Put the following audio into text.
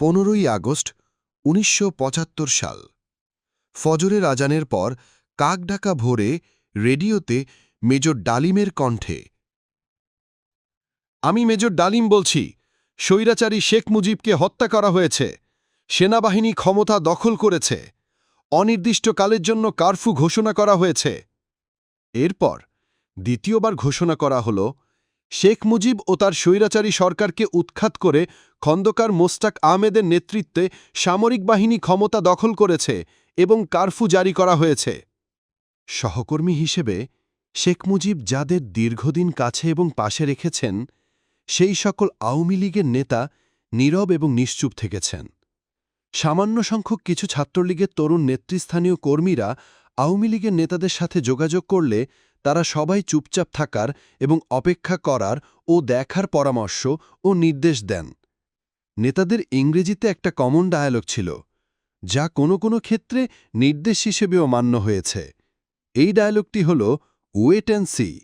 পনেরোই আগস্ট, উনিশশো পঁচাত্তর সাল। ফজরের আজানের পর কাকডাকা ভোরে রেডিওতে মেজর ডালিমের কণ্ঠে, আমি মেজর ডালিম বলছি, স্বৈরাচারী শেখ মুজিবকে হত্যা করা হয়েছে, সেনাবাহিনী ক্ষমতা দখল করেছে, অনির্দিষ্টকালের জন্য কারফু ঘোষণা করা হয়েছে। এরপর দ্বিতীয়বার ঘোষণা করা হল শেখ মুজিব ও তার স্বৈরাচারী সরকারকে উৎখাত করে খন্দকার মোস্তাক আহমেদের নেতৃত্বে সামরিক বাহিনী ক্ষমতা দখল করেছে এবং কারফু জারি করা হয়েছে। সহকর্মী হিসেবে শেখ মুজিব যাদের দীর্ঘদিন কাছে এবং পাশে রেখেছেন, সেই সকল আওয়ামী লীগের নেতা নীরব এবং নিশ্চুপ থেকেছেন। সামান্য সংখ্যক কিছু ছাত্রলীগের তরুণ নেতৃস্থানীয় কর্মীরা আওয়ামী লীগের নেতাদের সাথে যোগাযোগ করলে তারা সবাই চুপচাপ থাকার এবং অপেক্ষা করার ও দেখার পরামর্শ ও নির্দেশ দেন। নেতাদের ইংরেজিতে একটা কমন ডায়ালগ ছিল, যা কোনো কোনো ক্ষেত্রে নির্দেশ হিসেবেও মান্য হয়েছে। এই ডায়ালগটি হল, ওয়েট অ্যান্ড সি।